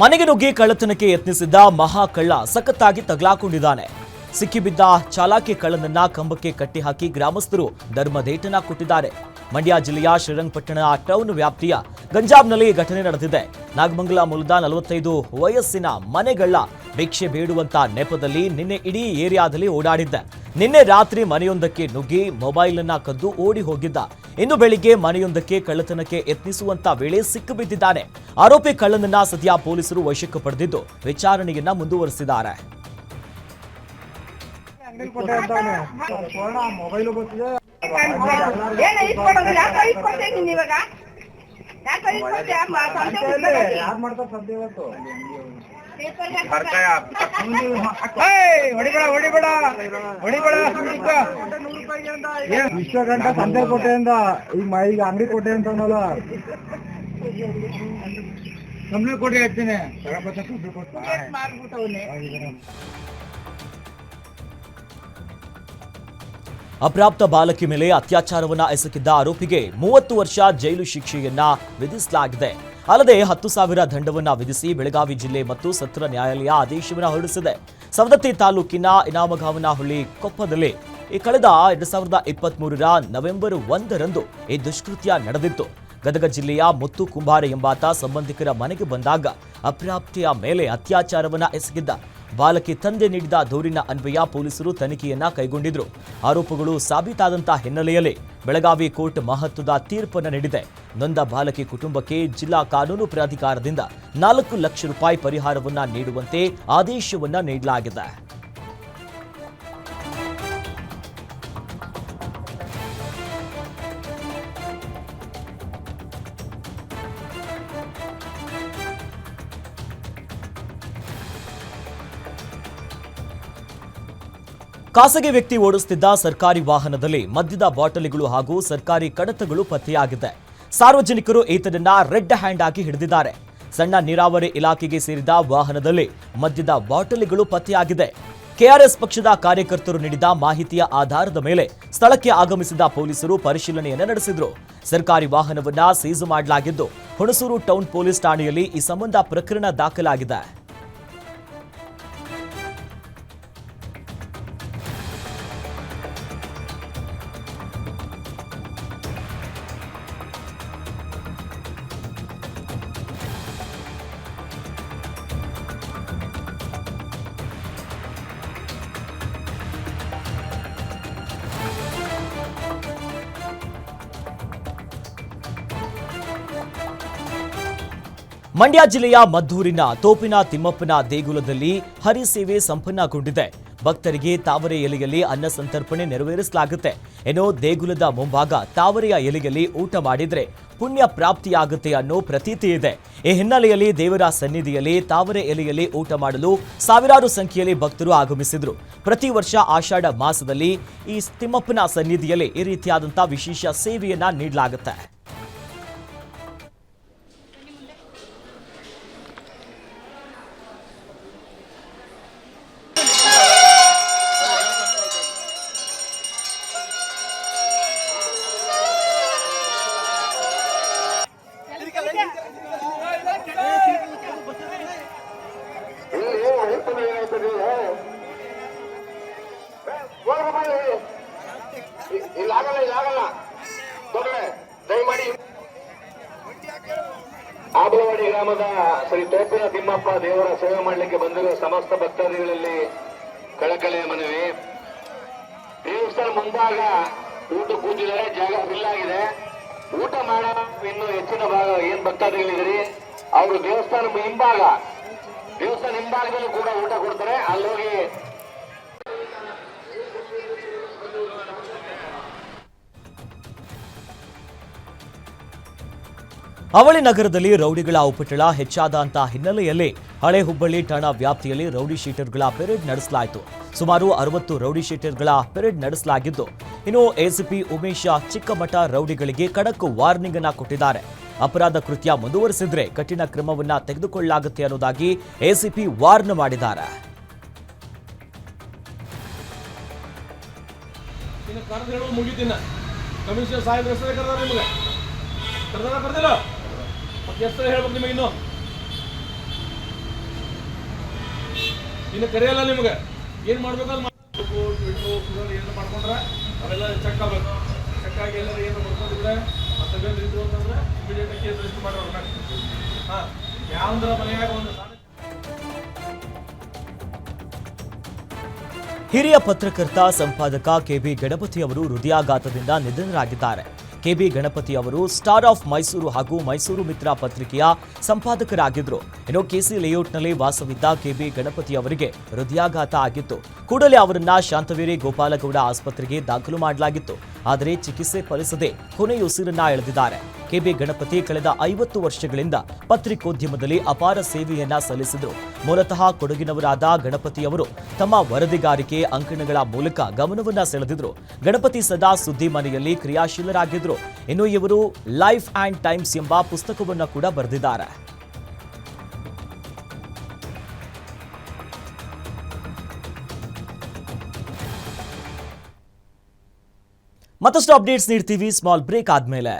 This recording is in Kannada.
ಮನೆಗೆ ನುಗ್ಗಿ ಕಳ್ಳತನಕ್ಕೆ ಯತ್ನಿಸಿದ್ದ ಮಹಾ ಕಳ್ಳ ಸಖತ್ತಾಗಿ ತಗಲಾಕೊಂಡಿದ್ದಾನೆ. ಸಿಕ್ಕಿಬಿದ್ದ ಚಾಲಾಕಿ ಕಳ್ಳನನ್ನ ಕಂಬಕ್ಕೆ ಕಟ್ಟಿಹಾಕಿ ಗ್ರಾಮಸ್ಥರು ಧರ್ಮದೇಟನ ಕೊಟ್ಟಿದ್ದಾರೆ. ಮಂಡ್ಯ ಜಿಲ್ಲೆಯ ಶ್ರೀರಂಗಪಟ್ಟಣ ಟೌನ್ ವ್ಯಾಪ್ತಿಯ ಗಂಜಾಬ್ನಲ್ಲಿ ಘಟನೆ ನಡೆದಿದೆ. ನಾಗಮಂಗಲ ಮೂಲದ ನಲವತ್ತೈದು ವಯಸ್ಸಿನ ಮನೆಗಳ್ಳ ಭಿಕ್ಷೆ ಬೇಡುವಂತ ನೆಪದಲ್ಲಿ ನಿನ್ನೆ ಇಡೀ ಏರಿಯಾದಲ್ಲಿ ಓಡಾಡಿದ್ದ. ನಿನ್ನೆ ರಾತ್ರಿ ಮನೆಯೊಂದಕ್ಕೆ ನುಗ್ಗಿ ಮೊಬೈಲ್ ಅನ್ನ ಕದ್ದು ಓಡಿ ಹೋಗಿದ್ದ. ಇನ್ನು ಬೆಳಿಗ್ಗೆ ಮನೆಯೊಂದಕ್ಕೆ ಕಳ್ಳತನಕ್ಕೆ ಯತ್ನಿಸುವಂತ ವೇಳೆ ಸಿಕ್ಕಿಬಿದ್ದಿದ್ದಾನೆ. ಆರೋಪಿ ಕಳ್ಳನನ್ನ ಸದ್ಯ ಪೊಲೀಸರು ವಶಕ್ಕೆ ಪಡೆದಿದ್ದು ವಿಚಾರಣೆಯನ್ನ ಮುಂದುವರೆಸಿದ್ದಾರೆ. ಮೊಬೈಲ್ ವಿಶ್ವಗಂಟ ಸಂತೆ ಕೋಟೆಯಿಂದ ಈಗ ಈಗ ಅಂಗಡಿ ಕೋಟೆ ಅಂತ ಅನ್ನೋಲ್ಲ ಕಮ್ಮಿ ಕೋಟೆ ಹೇಳ್ತೀನಿ ಅಪ್ರಾಪ್ತ ಬಾಲಕಿ ಮೇಲೆ ಅತ್ಯಾಚಾರವನ್ನ ಎಸಗಿದ್ದ ಆರೋಪಿಗೆ ಮೂವತ್ತು ವರ್ಷ ಜೈಲು ಶಿಕ್ಷೆಯನ್ನ ವಿಧಿಸಲಾಗಿದೆ. ಅಲ್ಲದೆ ಹತ್ತು ಸಾವಿರ ದಂಡವನ್ನ ವಿಧಿಸಿ ಬೆಳಗಾವಿ ಜಿಲ್ಲೆ ಮತ್ತು ಸತ್ರ ನ್ಯಾಯಾಲಯ ಆದೇಶವನ್ನು ಹೊರಡಿಸಿದೆ. ಸವದತ್ತಿ ತಾಲೂಕಿನ ಇನಾಮಗಾವನಹಳ್ಳಿ ಕೊಪ್ಪದಲ್ಲಿ ಈ ಕಳೆದ ಎರಡು ಸಾವಿರದ ಇಪ್ಪತ್ತ್ ನವೆಂಬರ್ ಒಂದರಂದು ಈ ದುಷ್ಕೃತ್ಯ ನಡೆದಿತ್ತು. ಗದಗ ಜಿಲ್ಲೆಯ ಮುತ್ತು ಕುಂಬಾರ ಎಂಬಾತ ಸಂಬಂಧಿಕರ ಮನೆಗೆ ಬಂದಾಗ ಅಪ್ರಾಪ್ತಿಯ ಮೇಲೆ ಅತ್ಯಾಚಾರವನ್ನ ಎಸಗಿದ್ದ ಬಾಲಕಿ ತಂದೆ ನೀಡಿದ ದೂರಿನ ಅನ್ವಯ ಪೊಲೀಸರು ತನಿಖೆಯನ್ನ ಕೈಗೊಂಡಿದ್ರು. ಆರೋಪಗಳು ಸಾಬೀತಾದಂತ ಹಿನ್ನೆಲೆಯಲ್ಲಿ ಬೆಳಗಾವಿ ಕೋರ್ಟ್ ಮಹತ್ವದ ತೀರ್ಪನ್ನು ನೀಡಿದೆ. ನೊಂದ ಬಾಲಕಿ ಕುಟುಂಬಕ್ಕೆ ಜಿಲ್ಲಾ ಕಾನೂನು ಪ್ರಾಧಿಕಾರದಿಂದ ನಾಲ್ಕು ಲಕ್ಷ ರೂಪಾಯಿ ಪರಿಹಾರವನ್ನ ನೀಡುವಂತೆ ಆದೇಶವನ್ನ ನೀಡಲಾಗಿದೆ. ಖಾಸಗಿ ವ್ಯಕ್ತಿ ಓಡಿಸುತ್ತಿದ್ದ ಸರ್ಕಾರಿ ವಾಹನದಲ್ಲಿ ಮದ್ಯದ ಬಾಟಲಿಗಳು ಹಾಗೂ ಸರ್ಕಾರಿ ಕಡತಗಳು ಪತ್ತೆಯಾಗಿದೆ ಸಾರ್ವಜನಿಕರು ಈತನನ್ನ ರೆಡ್ ಹ್ಯಾಂಡ್ ಆಗಿ ಹಿಡಿದಿದ್ದಾರೆ. ಸಣ್ಣ ನೀರಾವರಿ ಇಲಾಖೆಗೆ ಸೇರಿದ ವಾಹನದಲ್ಲಿ ಮದ್ಯದ ಬಾಟಲಿಗಳು ಪತ್ತೆಯಾಗಿದೆ. ಕೆಆರ್ಎಸ್ ಪಕ್ಷದ ಕಾರ್ಯಕರ್ತರು ನೀಡಿದ ಮಾಹಿತಿಯ ಆಧಾರದ ಮೇಲೆ ಸ್ಥಳಕ್ಕೆ ಆಗಮಿಸಿದ ಪೊಲೀಸರು ಪರಿಶೀಲನೆಯನ್ನು ನಡೆಸಿದ್ರು. ಸರ್ಕಾರಿ ವಾಹನವನ್ನ ಸೀಜು ಮಾಡಲಾಗಿದ್ದು, ಹುಣಸೂರು ಟೌನ್ ಪೊಲೀಸ್ ಠಾಣೆಯಲ್ಲಿ ಈ ಸಂಬಂಧ ಪ್ರಕರಣ ದಾಖಲಾಗಿದೆ. ಮಂಡ್ಯ ಜಿಲ್ಲೆಯ ಮದ್ದೂರಿನ ತೋಪಿನ ತಿಮ್ಮಪ್ಪನ ದೇಗುಲದಲ್ಲಿ ಹರಿ ಸೇವೆ ಸಂಪನ್ನಗೊಂಡಿದೆ. ಭಕ್ತರಿಗೆ ತಾವರೆ ಎಲೆಯಲ್ಲಿ ಅನ್ನ ಸಂತರ್ಪಣೆ ನೆರವೇರಿಸಲಾಗುತ್ತೆ. ಏನೋ ದೇಗುಲದ ಮುಂಭಾಗ ತಾವರೆಯ ಎಲೆಯಲ್ಲಿ ಊಟ ಮಾಡಿದ್ರೆ ಪುಣ್ಯ ಪ್ರಾಪ್ತಿಯಾಗುತ್ತೆ ಅನ್ನೋ ಪ್ರತೀತಿ ಇದೆ. ಈ ಹಿನ್ನೆಲೆಯಲ್ಲಿ ದೇವರ ಸನ್ನಿಧಿಯಲ್ಲಿ ತಾವರೆ ಎಲೆಯಲ್ಲಿ ಊಟ ಮಾಡಲು ಸಾವಿರಾರು ಸಂಖ್ಯೆಯಲ್ಲಿ ಭಕ್ತರು ಆಗಮಿಸಿದ್ರು. ಪ್ರತಿ ವರ್ಷ ಆಷಾಢ ಮಾಸದಲ್ಲಿ ಈ ತಿಮ್ಮಪ್ಪನ ಸನ್ನಿಧಿಯಲ್ಲಿ ಈ ರೀತಿಯಾದಂಥ ವಿಶೇಷ ಸೇವೆಯನ್ನ ನೀಡಲಾಗುತ್ತೆ. ಇಲ್ಲಾಗಲ್ಲ ಇಲ್ಲಾಗಲ್ಲ ತೊಗಳೆ ದಯಮಾಡಿ. ಆಬಳವಾಡಿ ಗ್ರಾಮದ ಶ್ರೀ ತೋಪಿನ ತಿಮ್ಮಪ್ಪ ದೇವರ ಸೇವೆ ಮಾಡಲಿಕ್ಕೆ ಬಂದಿರುವ ಸಮಸ್ತ ಭಕ್ತಾದಿಗಳಲ್ಲಿ ಕಳಕಳಿಯ ಮನವಿ. ದೇವಸ್ಥಾನ ಮುಂಭಾಗ ಊಟ ಕೂತಿದ್ದಾರೆ, ಜಾಗ ಫಿಲ್ ಆಗಿದೆ. ಊಟ ಮಾಡ ಇನ್ನು ಹೆಚ್ಚಿನ ಭಾಗ ಏನ್ ಭಕ್ತಾದಿಗಳಿದ್ರಿ ಅವರು ದೇವಸ್ಥಾನ ಹಿಂಭಾಗ, ದೇವಸ್ಥಾನ ಹಿಂಭಾಗದಲ್ಲೂ ಕೂಡ ಊಟ ಕೊಡ್ತಾರೆ. ಅಲ್ಲೋಗಿ ಅವಳಿ ನಗರದಲ್ಲಿ ರೌಡಿಗಳ ಉಪಟಳ ಹೆಚ್ಚಾದಂತ ಹಿನ್ನೆಲೆಯಲ್ಲಿ ಹಳೆ ಹುಬ್ಬಳ್ಳಿ ಠಾಣಾ ವ್ಯಾಪ್ತಿಯಲ್ಲಿ ರೌಡಿ ಶೀಟರ್ಗಳ ಪೆರೇಡ್ ನಡೆಸಲಾಯಿತು. ಸುಮಾರು ಅರವತ್ತು ರೌಡಿ ಶೀಟರ್ಗಳ ಪೆರೇಡ್ ನಡೆಸಲಾಗಿದ್ದು, ಇನ್ನು ಎಸಿಪಿ ಉಮೇಶ ಚಿಕ್ಕಮಠ ರೌಡಿಗಳಿಗೆ ಖಡಕ್ ವಾರ್ನಿಂಗ್ ಅನ್ನ ಕೊಟ್ಟಿದ್ದಾರೆ. ಅಪರಾಧ ಕೃತ್ಯ ಮುಂದುವರೆಸಿದ್ರೆ ಕಠಿಣ ಕ್ರಮವನ್ನ ತೆಗೆದುಕೊಳ್ಳಲಾಗುತ್ತೆ ಅನ್ನೋದಾಗಿ ಎಸಿಪಿ ವಾರ್ನ್ ಮಾಡಿದ್ದಾರೆ. ಕಮಿಷನರ್ ಮತ್ತೆ ಹೆಸರು ಹೇಳ್ಬೇಕು ನಿಮಗೆ ಇನ್ನು ಇನ್ನು ಕರೆಯಲ್ಲ ನಿಮಗೆ. ಏನು ಮಾಡ್ಬೇಕಲ್ಲ ಅಲ್ಲಿ ಶುಗರ್ ಏನು ಮಾಡ್ಕೊಂಡ್ರೆ ಅವೆಲ್ಲ ಚೆಕ್ ಆಗ್ಬೇಕು. ಚೆಕ್ ಆಗಿ ಎಲ್ಲರೂ ಏನು ಮಾಡ್ಕೊಂಡಿದ್ರೆ ಮತ್ತೆ ಬೇರೆ ಇದ್ದು ಅಂತಂದ್ರೆ ಇಮಿಡಿಯೇಟ್ ಕೇಸ್ ರಿಜಿಸ್ಟರ್ ಮಾಡಿ ಹೊರಬೇಕು ಹಾಂ ಯಾವಂದ್ರ ಮನೆಯಾಗ ಒಂದು ಹಿರಿಯ ಪತ್ರಕರ್ತ ಸಂಪಾದಕ ಕೆಬಿ ಗಣಪತಿ ಅವರು ಹೃದಯಾಘಾತದಿಂದ ನಿಧನರಾಗಿದ್ದಾರೆ. ಕೆಬಿ ಗಣಪತಿ ಅವರು ಸ್ಟಾರ್ ಆಫ್ ಮೈಸೂರು ಹಾಗೂ ಮೈಸೂರು ಮಿತ್ರ ಪತ್ರಿಕೆಯ ಸಂಪಾದಕರಾಗಿದ್ದರು ಇನ್ನು ಕೆಸಿ ಲೇಔಟ್ನಲ್ಲಿ ವಾಸವಿದ್ದ ಕೆಬಿ ಗಣಪತಿ ಅವರಿಗೆ ಹೃದಯಾಘಾತ ಆಗಿತ್ತು. ಕೂಡಲೇ ಅವರನ್ನ ಶಾಂತವೇರಿ ಗೋಪಾಲಗೌಡ ಆಸ್ಪತ್ರೆಗೆ ದಾಖಲು ಮಾಡಲಾಗಿತ್ತು. ಆದರೆ ಚಿಕಿತ್ಸೆ ಫಲಿಸದೆ ಕೊನೆಯುಸಿರನ್ನ ಎಳೆದಿದ್ದಾರೆ. ಕೆಬಿ ಗಣಪತಿ ಕಳೆದ ಐವತ್ತು ವರ್ಷಗಳಿಂದ ಪತ್ರಿಕೋದ್ಯಮದಲ್ಲಿ ಅಪಾರ ಸೇವೆಯನ್ನ ಸಲ್ಲಿಸಿದರು. ಮೂಲತಃ ಕೊಡಗಿನವರಾದ ಗಣಪತಿಯವರು ತಮ್ಮ ವರದಿಗಾರಿಕೆ ಅಂಕಣಗಳ ಮೂಲಕ ಗಮನವನ್ನ ಸೆಳೆದಿದ್ರು. ಗಣಪತಿ ಸದಾ ಸುದ್ದಿ ಮನೆಯಲ್ಲಿ ಕ್ರಿಯಾಶೀಲರಾಗಿದ್ರು. ಇನ್ನು ಇವರು ಲೈಫ್ ಆ್ಯಂಡ್ ಟೈಮ್ಸ್ ಎಂಬ ಪುಸ್ತಕವನ್ನ ಕೂಡ ಬರೆದಿದ್ದಾರೆ. ಮತ್ತಷ್ಟು ಅಪ್ಡೇಟ್ಸ್ ನೀಡ್ತೀವಿ. ಸ್ಮಾಲ್ ಬ್ರೇಕ್ ಆದ್ಮೇಲೆ.